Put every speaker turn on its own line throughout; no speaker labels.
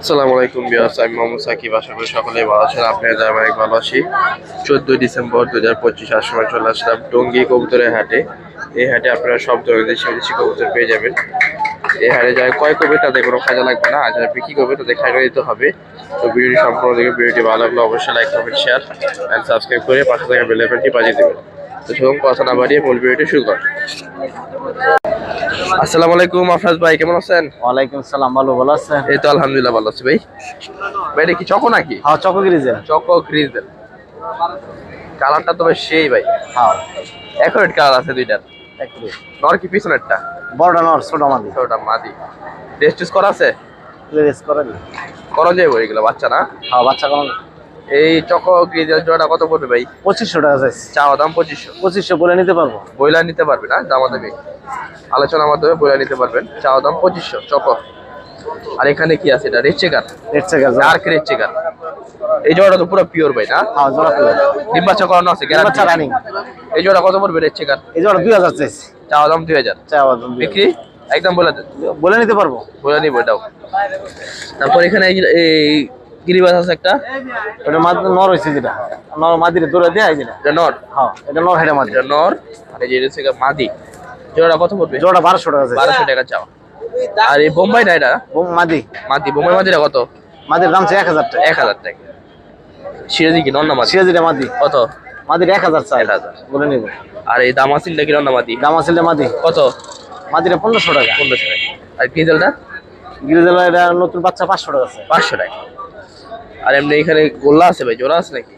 আসসালামু আলাইকুম বিয়াস আমি মোহাম্মদ সাকিব। আশা করি সকলেই ভালো আছেন আপনার যারা অনেক ভালো আছি। চোদ্দই ডিসেম্বর দু হাজার পঁচিশ আসার সময় চলে আসলাম টঙ্গী কবুতরের হাটে। এই হাটে আপনারা সব ধরনের দেশি বিদেশি কবুতর পেয়ে যাবেন। এই হাটে যারা ক্রয় করবে তাদের কোনো কাজে লাগবে না, আর যারা বিক্রি করবে তাদের খাজা দিতে হবে। তো ভিডিওটি সম্পূর্ণ দেখে ভিডিওটি ভালো লাগলে অবশ্যই like comment share and subscribe করে পাশে থাকা বেল আইকনটি বাজিয়ে দেবেন। তো সেরকম কথা না বাড়িয়ে মূল ভিডিওটি শুরু কর। আসসালামু আলাইকুম আফরাজ ভাই কেমন আছেন?
ওয়ালাইকুম সালাম ভালো ভালো আছেন?
এই তো আলহামদুলিল্লাহ ভালো আছি ভাই। ভাই এটা কি চকো নাকি?
হ্যাঁ চকগিরি যে
চকো গ্রিজেল কালারটা তো বেশ সেই ভাই।
হ্যাঁ।
অ্যাকুরেট কালার আছে দুইটার। নর কি পিছনেরটা?
বড়টা নর ছোট মাদি।
ওটা মাদি। টেস্ট করা আছে?
রেস করে দিই
করা যাবে এগুলো বাচ্চা না?
হ্যাঁ বাচ্চা কোন
এই চকো গ্রিজেল জোড়া কত পড়বে ভাই?
পঁচিশশো টাকা চাইছি
চাওয়া দাম পঁচিশশো।
পঁচিশশো বলে নিতে পারব।
বইলা নিতে পারবে না? দামা দেবে আলোচনার মাধ্যমে বইলা নিতে পারবেন। চাওয়া দাম পঁচিশশো চকো। আর এখানে কি আছে এটা? Red checker.
রেট চেক আছে
ডার্ক রেড চেকার। এই জোড়াটা তো পুরো পিওর ভাই না?
হ্যাঁ জোড়া পেলে
ডিম বাচ্চা করানো আছে গ্যারান্টি
রানিং
এই জোড়া কত পড়বে রেড চেকার?
এই জোড়া দুই হাজার চাইছি
চাওয়া দাম দুই হাজার।
চাই আবার
বিক্রি? একদম বলে।
বলে নিতে পারব।
বলে নিব এটাও। তারপর এখানে এই গিরিবাস আছে একটা।
ওটা মাদ নর হয়েছে যেটা। নর মাদিরে দৌড়ে দেয় যেটা।
এটা নর?
হ্যাঁ এটা নর হেডে মাদি।
এটা নর আর এই যে এটা হচ্ছে মাদি। জোড়া কত পড়বে?
জোড়া বারোশো টাকা চাইছি
বারোশো টাকা চাওয়া। আর এই বোম্বাই না এটা?
মাদি।
মাদি বোম্বাই মাদিটা কত?
মাদির দাম চাই এক হাজার টাকা।
এক হাজার টাকা। সিরাজি কি নন্না মাদি?
সিরাজিটা মাদি।
কত?
মাদির এক হাজার চাই।
এক হাজার।
বলে নিব।
আর এই দামাসিলটা কি নন্না মাদি?
দাম আছে মাদি।
কত?
মাদিরে পনেরোশো টাকা।
পনেরোশো টাকা। আর ডিজেলটা
গিরিজেলা এটা নতুন বাচ্চা পাঁচশো টাকা আছে।
পাঁচশো টাকা। আর এমনি এখানে গোল্লা আছে ভাই জোড়া আছে নাকি?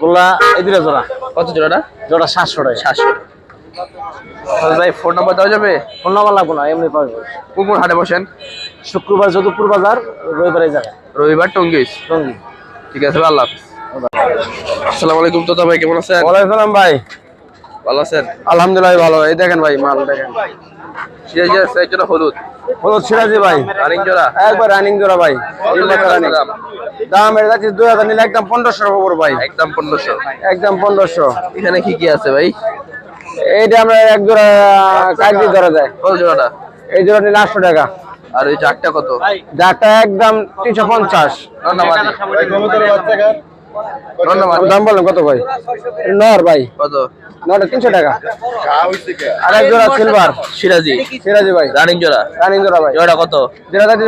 গোল্লা এই দুটা জোড়া।
কত জোড়াটা?
জোড়া সাতশো টাকা।
সাতশো। ভাই ফোন নাম্বার দেওয়া যাবে?
ফোন নাম্বার লাগবো না এমনি পাবে।
কোন কোন হাটে বসেন?
শুক্রবার যদুপুর বাজার রবিবার জায়গায়
রবিবার টঙ্গিস।
টঙ্গি
ঠিক আছে ভাই, আল্লাহ আসসালামু আলাইকুম তোতা ভাই কেমন আছেন?
ওয়ালাইকুম ভাই।
ভালো আছেন?
আলহামদুলিল্লাহ ভালো। এই দেখেন ভাই মাল দেখেন।
সিরাজি আছে একজন হলুদ।
হলুদ সিরাজি ভাই।
রানিং জোড়া?
একবার রানিং জোড়া ভাই। রানিং
দাম?
দাম এটা যাচ্ছে দুই হাজার নিলে একদম পনেরোশো ভাই।
একদম পনেরোশো।
একদম পনেরোশো।
এখানে কি কি আছে ভাই?
এইটা আমরা এক জোড়া কাজ ধরা যায়।
কত জোড়াটা?
এই জোড়া নিলে আটশো টাকা।
আর ওই চারটা কত?
একদম তিনশো পঞ্চাশ।
ধন্যবাদ
দাম বলেন কত ভাই? নর ভাই।
কত?
নটা তিনশো টাকা। আর এক জোড়া সিলভার
সিরাজি।
সিরাজি ভাই।
রানিং জোড়া।
রানিং জোড়া ভাই।
জোড়া কত?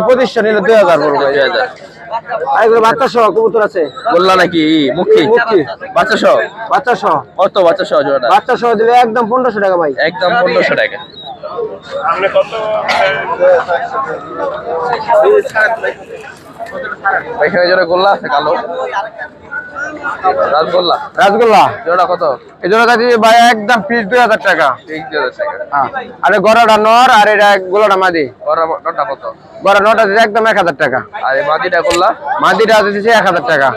পঁচিশশো নিলে দুই হাজার পড়বে।
দুই হাজার।
আর বাচ্চা সহ কবুতর আছে?
বললা নাকি? মুক্তি
মুক্তি।
বাচ্চা সহ
বাচ্চা সহ
কত বাচ্চা সহ
বাচ্চা সহ দিলে একদম পনেরোশো টাকা ভাই।
একদম পনেরোশো টাকা। এখানে জোড়া গোল্লা আছে কালো। রাজগোল্লা
রাসগোল্লা?
জোড়া কত?
এই জন্য দেখছি ভাই একদম পিস দুই হাজার টাকা।
ঠিক দুই হাজার টাকা।
হ্যাঁ। আর গড়াটা নর আর এটা গোলাটা মাদি।
ওরা নটা কত?
গড়া নটা দিচ্ছে একদম এক হাজার টাকা।
আর মাদিটা গোল্লা?
মাদিটা দিচ্ছে এক হাজার টাকা।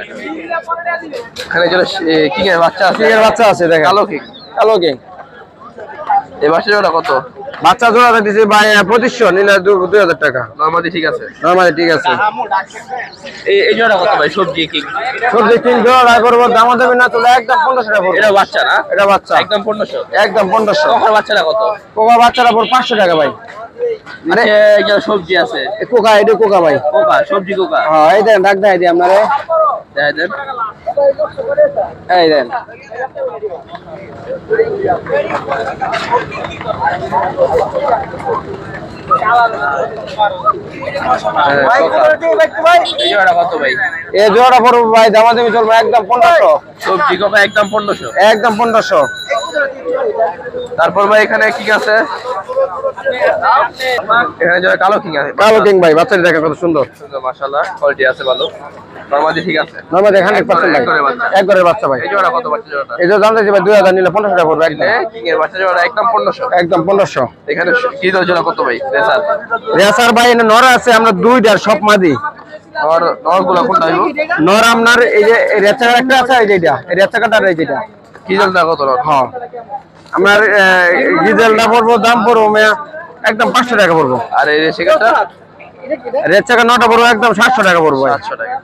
এখানে জোড়া কিং বাচ্চা আছে?
কিংয়ের বাচ্চা আছে দেখেন।
কালো কিং।
কালো কিং।
এই বাচ্চা জোড়া কত?
বাচ্চা জোড়া দিচ্ছে ভাই পঁচিশশো নিলে দুই হাজার টাকা।
নর্মালি ঠিক আছে।
নর্মালি ঠিক আছে।
এই জোড়া কত ভাই? সবজি কিং?
সবজি কিং জোড়া করব দাম দেবে না তোলা একদম পনেরোশো টাকা
এটা বাচ্চা না?
এটা বাচ্চা।
একদম পনেরোশো?
একদম পনেরোশো।
বাচ্চাটা কত?
কোকা বাচ্চাটা পর পাঁচশো টাকা ভাই।
এই সবজি আছে।
কোকা এটা কোকা ভাই।
কোকা সবজি কোকা।
হ্যাঁ এই দেন ডাক দিই আপনারে।
দেন।
এই দেন।
হ্যাঁ, ভাই?
এই জোড়া পড়ব ভাই দামা দামি চলবো একদম পনেরোশো।
সবজি কোকা একদম পনেরোশো।
একদম পনেরোশো।
তারপর ভাই এখানে কি আছে? এখানে যারা কালো কিং আছে।
কালো কিং ভাই বাচ্চাটি দেখেন কত সুন্দর।
মাশাআল্লাহ কোয়ালিটি আছে ভালো। ঠিক আছে।
নর্মালি হান্ড্রেড পার্সেন্ট ভাই
একবারে বাচ্চা।
একবারের বাচ্চা ভাই।
এই জোড়া কত বাচ্চা
এই দাম ভাই দুই হাজার নিলে পনেরোশো টাকা পড়বে একদম।
কিং এর বাচ্চা জোড়া একদম পনেরোশো।
একদম পনেরোশো।
এখানে কি জোড়া কত ভাই? রেসার।
রেসার ভাই এনে নর আছে আমরা দুইটার সব মাদি।
নর নরগুলা কোনটা হইব?
নর আপনার এই যে একটা আছে এই যেটা এই রেচাকাটার এই যেটা
কি দলটা কত নর?
হ্যাঁ। আপনার ডিজেলটা পড়ব দাম পড়ব মেয়া। একদম পাঁচশো টাকা পড়ব।
আর এই সেখানটা
রেড চাকা নটা পড়ব একদম সাতশো টাকা পড়ব।
সাতশো টাকা।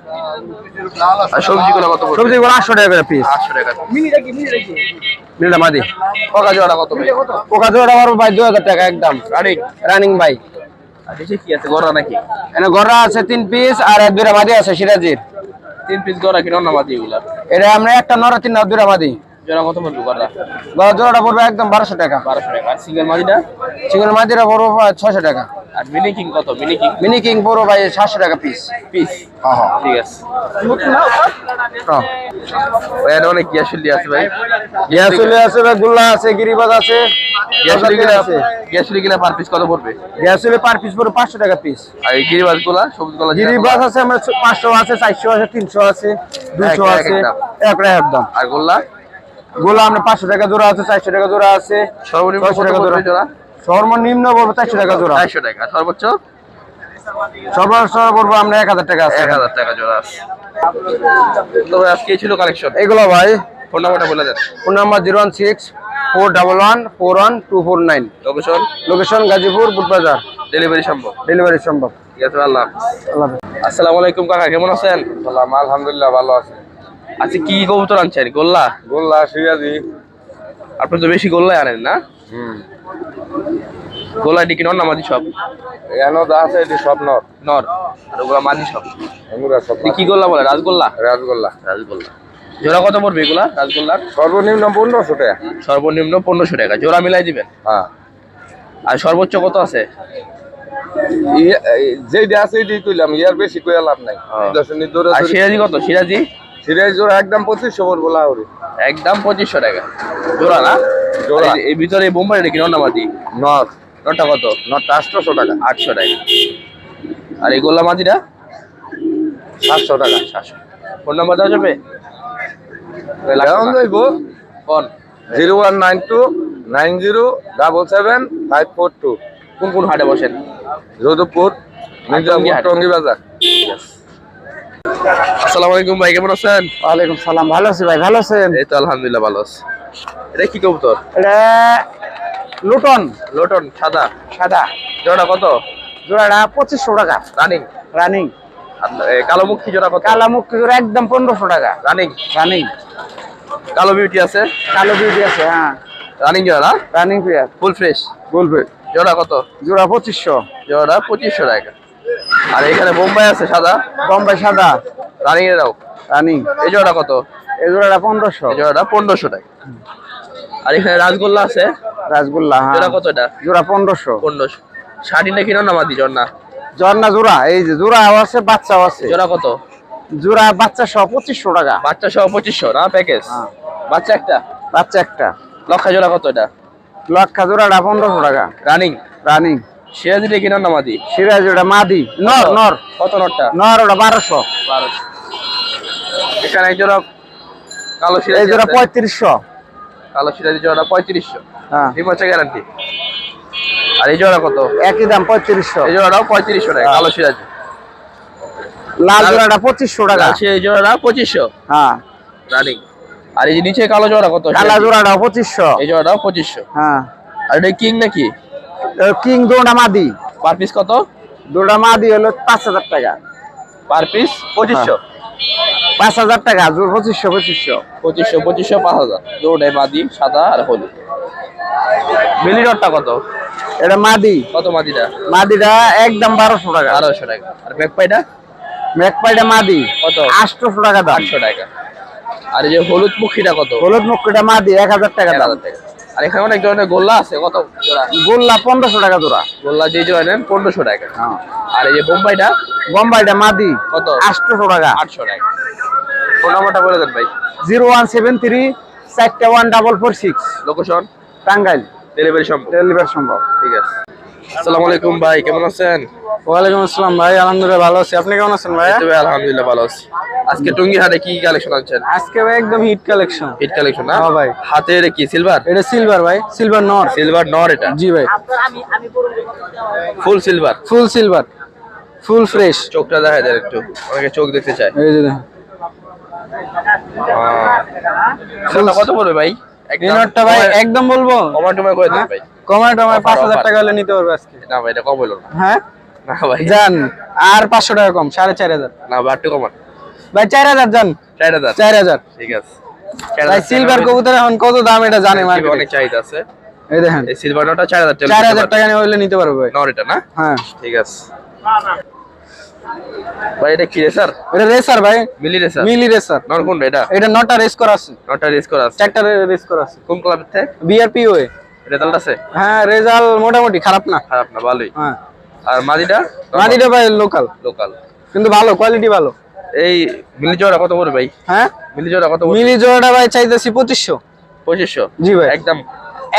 আর সবজি গুলো কত পড়বে?
সবজিগুলো আটশো টাকা করে পিস
আটশো টাকা।
নীলা মাদি।
পকা জোড়া কত ভাই?
পোকা জোড়া পড়ব ভাই দুই হাজার টাকা একদম।
রানিং
রানিং ভাই।
আর কি আছে গড়া নাকি?
এখানে গড়া আছে তিন পিস আর এক দুইটা মাদি আছে সিরাজির।
তিন পিস গড়া কি নন্না মাদি এগুলা?
এটা আমরা একটা নর তিন না দুইটা মাদি।
জোড়া কত পড়বে গড়া
গড়া জোড়াটা পড়বে একদম বারোশো টাকা।
বারোশো টাকা। আর সিঙ্গেল মাদিটা
চিকেন মাদিটা পড়ব ছয়শো টাকা।
আর মিনি কিং কত? মিনি কিং
মিনি কিং পড়ব ভাই সাতশো টাকা পিস
পিস
হ্যাঁ হ্যাঁ।
ঠিক আছে।
হ্যাঁ।
এটা অনেক গ্যাসুলি আছে ভাই।
গ্যাসুলি আছে ভাই গুল্লা আছে গিরিবাজ আছে
গ্যাসুলি কিনা
আছে।
গ্যাসুলি কিনা পার পিস কত পড়বে?
গ্যাসুলি পার পিস পড়বে পাঁচশো টাকা পিস
আর এই গিরিবাজগুলা সবুজগুলা
গিরিবাজ আছে আমরা পাঁচশো আছে চারশো আছে তিনশো আছে দুশো
এক- এক
আছে
দাম।
একদম।
আর গোল্লা?
গোলা আমরা পাঁচশো টাকা জোড়া আছে চারশো টাকা জোড়া আছে
সর্বনিম্ন
টাকা
জোড়া?
সর্বনিম্ন পড়ব চারশো টাকা জোড়া।
চারশো টাকা সর্বোচ্চ?
সর্বোচ্চ পড়ব আমরা এক হাজার টাকা
এক হাজার টাকা জোড়া আছে। আজকে ছিল কালেকশন
এগুলো ভাই
ফোন নাম্বারটা বলে দেন।
Phone number zero one six four double one four one two four nine.
Location
location Gazipur Butbazar.
Delivery সম্ভব?
ডেলিভারি সম্ভব।
ঠিক আছে আল্লাহ
আল্লাহ।
আসসালামু আলাইকুম কাকা কেমন আছেন?
আলহামদুলিল্লাহ ভালো আছে।
আচ্ছা কি কবুতর আনছেন গোল্লা?
গোল্লা সিরাজি।
আপনি তো বেশি গোল্লাই আনেন না?
হুম।
গোল্লা এটি কি নর না মাদি সব?
আছে এটি সব নর।
নর। আর ওগুলা মাদি সব?
এগুলা সব
কি গোল্লা বলে? রাজগোল্লা?
রাজগোল্লা।
রাজগোল্লা। জোড়া কত পড়বে এগুলা রাজগোল্লার?
সর্বনিম্ন পনেরোশো টাকা।
সর্বনিম্ন পনেরোশো টাকা। জোড়া মিলাই দিবেন?
হ্যাঁ।
আর সর্বোচ্চ কত আছে?
যেটা আছে এটাই তুইলাম ইয়ার বেশি কইয়া লাভ নাই। দশমিক দৌড়ে
সিরাজি কত? সিরাজি?
সিরাজ জোড়া একদম পঁচিশশো পড়ব লাহরি
একদম পঁচিশশো টাকা। জোড়া না?
জোড়া।
এই- ভিতরে এই বোম্বাই রেখে নর না মাদি নটা কত?
নরটা আটশোশো টাকা।
আটশো টাকা। আর এই গোল্লা মাদিটা
সাতশো টাকা।
সাতশো। ফোন নাম্বার দেওয়া যাবে
কেমন যাইব।
কোন
zero one nine two nine zero double seven five four two.
কোন কোন হাটে বসেন?
যোধপুর মির্জাপুর টঙ্গি বাজার
আসসালামু আলাইকুম ভাই কেমন আছেন?
ওয়ালাইকুম সালাম ভালো আছি ভাই ভালো আছেন?
এই তো আলহামদুলিল্লাহ ভালো আছি। এটা কি কবুতর?
এটা লুটন।
লোটন সাদা?
সাদা।
জোড়া কত?
জোড়াটা পঁচিশশো টাকা।
রানিং?
রানিং।
কালো মুখী জোড়া কত?
কালা মুক্তি জোড়া? একদম পনেরোশো টাকা।
রানিং?
রানিং।
কালো বিউটি আছে?
কালো বিউটি আছে হ্যাঁ।
রানিং জোড়া না?
রানিং প্লেয়ার
ফুল ফ্রেশ
বলবে
জোড়া কত?
জোড়া পঁচিশশো।
জোড়া পঁচিশশো টাকা। আর এখানে বোম্বাই আছে সাদা?
বোম্বাই সাদা।
রানিং এরাও
রানিং
এই জোড়া কত?
এই জোড়াটা পনেরোশো।
এই জোড়াটা পনেরোশো টাকা। আর এখানে রাজগোল্লা আছে?
রাসগোল্লা হ্যাঁ।
জোড়া কত এটা?
জোড়া পনেরোশো।
পনেরোশো। শাড়িটা কিনো না মাদি জোড়? না
জোড়া। এই যে জোড়াও আছে বাচ্চাও আছে।
জোড়া কত?
জোড়া বাচ্চা সহ পঁচিশশো টাকা।
বাচ্চা সহ পঁচিশশো না প্যাকেজ
হ্যাঁ।
বাচ্চা একটা?
বাচ্চা একটা।
লক্ষা জোড়া কত এটা?
লক্ষা জোড়াটা পনেরোশো টাকা।
রানিং
রানিং
সিরাজিটা কিনো না মাদি?
সিরাজ ওটা মাদি। নর নর।
কত নটটা
নর ওটা বারোশো।
বারোশো। এখানে জোড়া কালো
এই
সিরাজি
জোড়া পঁয়ত্রিশশো।
কালো সিরাজি জোড়া পঁয়ত্রিশশো।
হ্যাঁ।
গ্যারান্টি আর এই জোড়া কত?
একই দাম পঁয়ত্রিশশো।
এই জোড়াটাও পঁয়ত্রিশশো টাকা কালো সিরাজি।
লাল জোড়াটা পঁচিশশো টাকা।
এই জোড়াটা পঁচিশশো।
হ্যাঁ।
রানিং আর এই যে নিচে কালো জোড়া কত?
কালা জোড়াটা পঁচিশশো।
এই জোড়াটাও পঁচিশশো।
হ্যাঁ।
আর এটা কিং নাকি?
কিং দোড়া মাদি
পার পিস কত?
দোড়া মাদি হলো পাঁচ হাজার টাকা।
Per piece? পঁচিশশো।
পাঁচ হাজার টাকা জোর পঁচিশশো পঁচিশশো।
পঁচিশশো পঁচিশশো পাঁচ হাজার। জোড়ায় মাদি সাদা আর হলুদ। মিলি ডটটা কত?
এটা মাদি।
কত মাদিটা?
মাদিটা একদম বারোশো টাকা।
বারোশো টাকা। আর ব্যাকপাইটা
মেঘপাইটা মাদি।
কত?
আটশোশো টাকা দাম।
আটশো টাকা। আর এই যে হলুদ মুখীটা কত?
হলুদ মুখটা মাদি এক হাজার টাকা দাম।
টাকা। আর এখানে অনেক ধরনের গোল্লা আছে কত জোড়া?
গোল্লা পনেরোশো টাকা জোড়া।
গোল্লা যে জোড়া নেন পনেরোশো টাকা।
হ্যাঁ।
আর এই যে বোম্বাইটা?
বোম্বাইটা মাদি
কত?
আটশোশো টাকা।
আটশো টাকা। ফোন নাম্বারটা বলে দেন ভাই।
জিরো ওয়ান সেভেন থ্রি চারটে one double four six.
Location
Tangail.
Delivery সম্ভব।
ডেলিভারি সম্ভব।
ঠিক আছে। আসসালামু আলাইকুম ভাই কেমন আছেন?
ওয়ালাইকুম আসসালাম ভাই আলহামদুলিল্লাহ ভালো আছি। আপনি কেমন আছেন ভাই?
ভাই আলহামদুলিল্লাহ ভালো আছি। আজকে টুঙ্গি হাটে কি কালেকশন আনছেন?
আজকে ভাই একদম হিট কালেকশন
হিট কালেকশন না?
হ্যাঁ ভাই।
হাতে এটা কি সিলভার
এটা সিলভার ভাই সিলভার নর
সিলভার নর এটা?
জি ভাই।
Full silver
full silver full fresh
চোখটা দেখা যায় একটু। অনেকে চোখ দেখতে চায়।
এই যে
কত পড়বে ভাই?
এই নটটা ভাই একদম বলব।
কমা টমা করে দেন ভাই।
কমায় টমায়
Offer,
পাঁচ হাজার টাকা হলে নিতে পারবে আজকে।
না ভাই এটা কম হলো না।
হ্যাঁ?
না ভাই।
জান আর পাঁচশো টাকা কম সাড়ে চার হাজার।
না ভাই একটু কমান।
ভাই চার হাজার যান।
চার হাজার।
চার হাজার।
ঠিক আছে।
ভাই সিলভার কবুতর এখন কত দাম এটা জানে
মার্কেটে
মার্কেটে
অনেক চাহিদা আছে।
এই দেখেন।
এই সিলভার নটটা চার হাজার টাকা।
চার হাজার টাকা নিয়ে হইলে নিতে পারবে ভাই।
নর এটা না?
হ্যাঁ।
ঠিক আছে। ভাই এটা কি রেসার
এটা রেসার ভাই।
মিলি রেসার
মিলি রেসার
নর কোনটা এটা?
এটা নটা রেস করা আছে।
নটটা রেস করা আছে।
চারটা রেস করা আছে।
কোন ক্লাবের থেকে?
বিআরপি ওয়ে
রেজাল্ট আছে?
হ্যাঁ রেজাল্ট মোটামুটি খারাপ না।
খারাপ না ভালোই।
হ্যাঁ।
আর মাদিটা?
মাদিটা ভাই লোকাল
লোকাল
কিন্তু ভালো কোয়ালিটি ভালো।
এই মিলি জোড়া কত পড়বে ভাই?
হ্যাঁ?
মিলি জোড়া কত
মিলি জোড়াটা ভাই চাইতেছি পঁচিশশো।
পঁচিশশো?
জি ভাই।
একদম?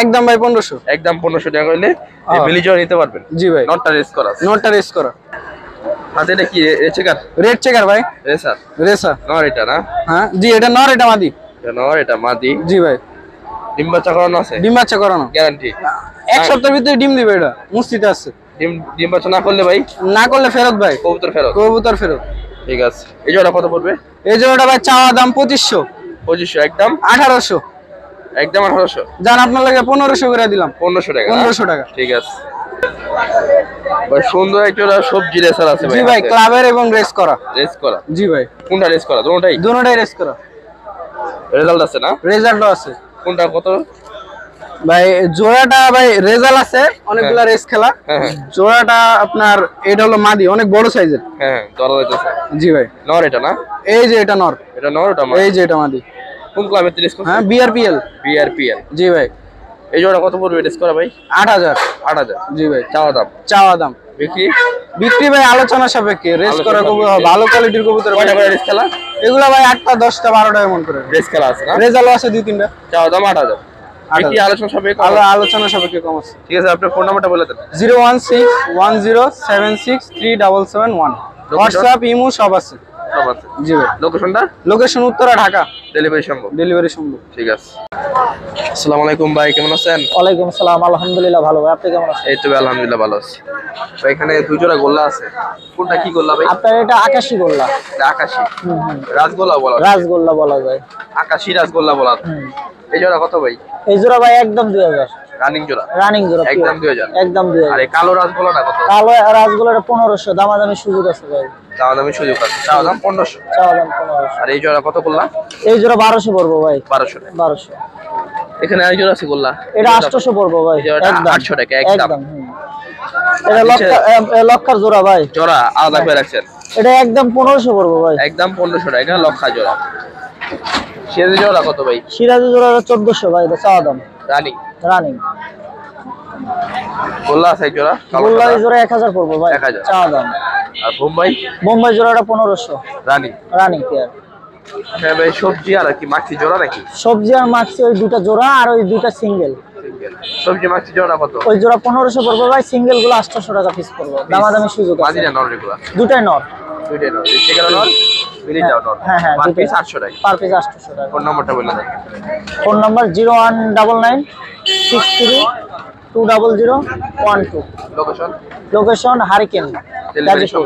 একদম ভাই পনেরোশো।
একদম পনেরোশো টাকা হইলে এই
হ্যাঁ।
মিলি জোড়া নিতে পারবেন।
জি ভাই।
নটটা রেস করা
নোটটা রেস করা
হাতে এটা কি? রেচেকার
রেড চেকার ভাই।
রেসার
রেসার
নর এটা না?
হ্যাঁ। জি এটা নর এটা মাদি।
এটা নর এটা মাদি।
জি ভাই।
ডিম বাচ্চা করানো আছে?
ডিম বাচ্চা করানো।
গ্যারান্টি
এক সপ্তাহের ভিতরে ডিম দিবে এটা। মুস্তিতে আছে।
ডিম ডিম বাচ্চা না করলে ভাই?
না করলে ফেরত ভাই।
কবুতর ফেরত।
কবুতর ফেরত।
ঠিক আছে। এই জোড়া কত পড়বে?
এই জোড়াটা ভাই চাওয়া দাম পঁচিশশো।
পঁচিশশো একদম?
আঠারোশো।
একদম আঠারোশো?
যান আপনার লাগে পনেরোশো করে দিলাম।
পনেরোশো টাকা।
পনেরোশো টাকা।
ঠিক আছে। ভাই সুন্দর একটা সবজি রেসার আছে
জি ভাই ক্লাবের এবং রেস করা।
রেস করা।
জি ভাই।
কোনটা রেস করা? দুটোটাই?
দুটোটাই রেস করা।
রেজাল্ট আছে না?
রেজাল্টও আছে।
কোনটা কত?
ভাই জোড়াটা ভাই রেজাল আছে অনেকগুলা হ্যাঁ। রেস খেলা।
হ্যাঁ, হ্যাঁ।
জোড়াটা আপনার এটা হলো মাদি অনেক বড় সাইজের জি ভাই।
নর এটা না?
এই যে এটা নর।
এটা নর এটা
এই যে এটা মাদি।
কোন ক্লাবের রেস করছে?
হ্যাঁ বিআরপিএল
বিআরপিএল
জি ভাই।
এই জোড়া কত পড়বে রেস করা ভাই? 8000 8000
জি ভাই।
চাওয়া দাম?
চাওয়া দাম।
বিক্রি?
বিক্রি ভাই আলোচনা সাপেক্ষে। রেস করা কবুতর ভালো কোয়ালিটির কবুতর
কয়টা করে রেস খেলা?
এগুলা ভাই 8টা 10টা 12টা এমন করে।
রেস খেলা আছে না?
রেজাল্ট আছে দুই তিনটা।
চাওয়া দাম
8000
আচ্ছা। আলোচনা
আলোচনা
ঠিক আছে আপনার ফোন নাম্বারটা
zero one six one zero seven six three double seven one. WhatsApp সব আছে।
সব আছে।
লোকেশন উত্তরা ঢাকা।
ডেলিভারি সম্ভব।
ডেলিভারি সম্ভব।
ঠিক আছে। আসসালামু আলাইকুম ভাই কেমন আছেন?
আসসালাম আলহামদুলিল্লাহ ভালো কেমন
ভালো এখানে গোল্লা আছে। কি ভাই?
আপনার এটা গোল্লা।
রাজগোল্লা বলা
রাজগোল্লা বলা যায়।
আকাশী রাজগোল্লা বলা এই জোড়া কত ভাই?
এই জোড়া ভাই একদম দুই হাজার।
রানিং জোড়া?
রানিং জোড়া
একদম
একদম
আর এই কালো কত?
দামাদামি সুযোগ আছে ভাই।
দামে সুযোগ আছে। চাওয়া দাম পনেরোশো।
চাওয়া দাম পনেরোশো।
আর এই জোড়া কত গোল্লা
এই জোড়া পড়ব ভাই।
এখানে আরেক জোড়া আছে গোল্লা
এটা পড়ব ভাই
এই
একদম।
800 টাকা, একদম।
একদম এটা লক্ষার জোড়া ভাই।
জোড়া আলাদা করে রাখছেন।
এটা একদম পনেরোশো পড়ব ভাই।
একদম পনেরোশো টাকা লক্ষা জোড়া। সেজে জোড়া কত ভাই?
সিরাজি জোড়া চোদ্দশো ভাই এটা চাওয়া দাম।
রানিং?
রানিং।
গোল্লা এক জোড়া? কালো
গোল্লা জোড়া এক হাজার পড়ব ভাই
1000
চাওয়া দাম।
আর বোম্বাই?
বোম্বাই জোড়াটা পনেরোশো।
রানিং?
রানিং পেয়ার
হ্যাঁ ভাই সবজি আর কি মাছি জোড়া নাকি?
সবজি আর মাছি ওই দুটা জোড়া আর ওই দুটা সিঙ্গেল
সবজি মাছি জোড়া কত?
ওই জোড়া পনেরোশো পড়ব ভাই সিঙ্গেলগুলো আটশোশো টাকা পিস পড়ব। দামাদামি সুযোগ আছে।
না নর
দুটাই নর।
সেখানে নর? মিলিটাও
হ্যাঁ, হ্যাঁ,
পার পিস আটশো টাকা।
পার পিস আটশোশো টাকা।
ফোন নম্বরটা বলে দেন।
Phone number zero one double nine six three two double zero one two
location
location hurricane Gazipur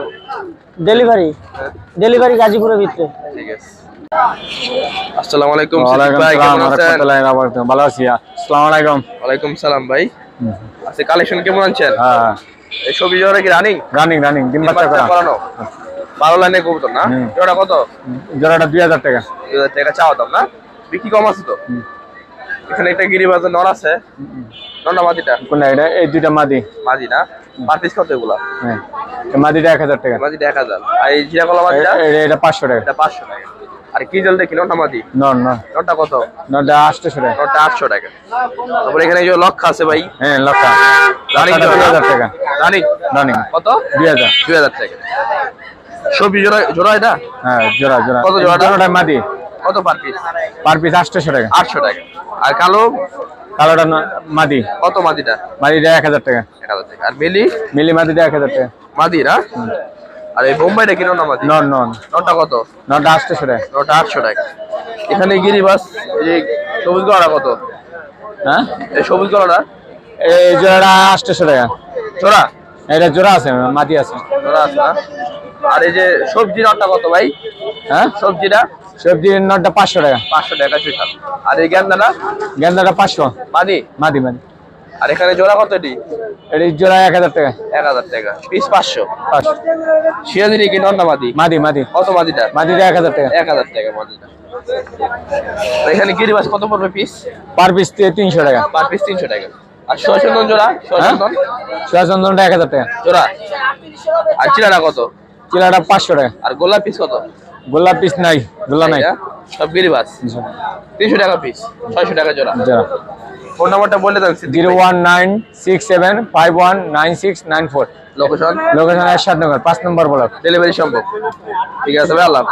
delivery delivery গাজীপুরের ভিতরে।
ঠিক আছে। আসসালামু আলাইকুম ভাই কেমন আছেন?
রহমতুল্লাহি ওয়া বারাকাতুহু। ভালো আছি আসসালামু আলাইকুম।
ওয়ালাইকুম সালাম ভাই। আচ্ছা কালেকশন কেমন আনছেন?
হ্যাঁ।
এই জোড়া কি রানিং
রানিং রানিং দিন বাচ্চা
করানো? বারো লাইনে কবুতর না?
হুম।
জোড়া কত?
জোড়াটা দুই হাজার টাকা।
দুই হাজার টাকা চাওয়া দাম না? বিক্রি কম আছে তো? এখানে একটা গিরিবাজার নর আছে। নন্না মাদিটা?
কোনটা এটা? এই দুইটা মাদি।
মাদি না? পার পিস কত এগুলা?
হ্যাঁ। মাদিটা এক হাজার টাকা।
মাদিটা এক হাজার। আর এই জিরা কলা মাদিটা?
এটা পাঁচশো টাকা।
এটা পাঁচশো টাকা। আর কি জল দেখি নন্না মাদি?
নন নন।
নটা কত?
নটা আটশোশো টাকা।
নটা আটশো টাকা। তারপরে এখানে যে লক্ষা আছে ভাই।
হ্যাঁ লক্ষা।
রানিং
দুই হাজার টাকা।
রানিং?
রানিং।
কত?
দুই হাজার।
দুই হাজার টাকা। সবজি জোড়া জোড়া এটা?
হ্যাঁ জোড়া জোড়া।
কত জোড়াটা?
জোড়াটা মাদি।
কত পার পিস
পার পিস আটশোশো টাকা।
আটশো টাকা। আর কালো?
কালোটা মাদি।
কত মাদিটা?
মাদিটা এক হাজার টাকা।
এক হাজার টাকা। আর মিলি?
মিলি মাদিটা এক হাজার টাকা।
মাদি না? আর এই বোম্বাইটা কিনো না মাদি
নন নন।
নটা কত?
নটা আটশোশো টাকা।
নটা আটশো টাকা। এখানে গিরিবাস এই যে সবুজ গড়া কত?
হ্যাঁ?
এই সবুজ গড়াটা
এই জোড়াটা আটশোশো টাকা।
জোড়া?
এটা জোড়া আছে মাদি আছে।
জোড়া আছে আর এই যে সবজি নটটা কত ভাই?
হ্যাঁ
সবজিটা?
সবজির নটটা পাঁচশো টাকা।
পাঁচশো টাকা চুইঠাল আর এই গেন্দাটা?
গেন্দাটা পাঁচশো।
মাদি?
মাদি মাদি।
আর এখানে জোড়া কত এটি?
এটি জোড়া এক হাজার টাকা।
এক হাজার টাকা। পিস পাঁচশো।
পাঁচশো।
সিরাজিরি কি নন্না মাদি?
মাদি মাদি।
কত মাদিটা?
মাদিটা এক হাজার টাকা।
এক হাজার টাকা মাদিটা। এখানে গিরিবাস কত পড়বে পিস?
পার পিস তিনশো টাকা।
পার পিস তিনশো টাকা। আর সচন্দন জোড়া?
সোয়া চন্দনটা এক হাজার টাকা।
জোড়া? আর চিলাটা কত?
চিলাটা পাঁচশো টাকা।
আর গোলাপ পিস কত?
গোলাপ পিস নাই গোলা নাই।
এটা? সব গিরিবাস তিনশো টাকা পিস ছয়শো টাকা জোড়া।
যারা
ফোন নাম্বারটা বলে দেন
zero one nine six seven five one nine six nine four
location
location সাত নম্বর পাঁচ নম্বর ব্লক।
ডেলিভারি সম্ভব। ঠিক আছে আল্লাহ।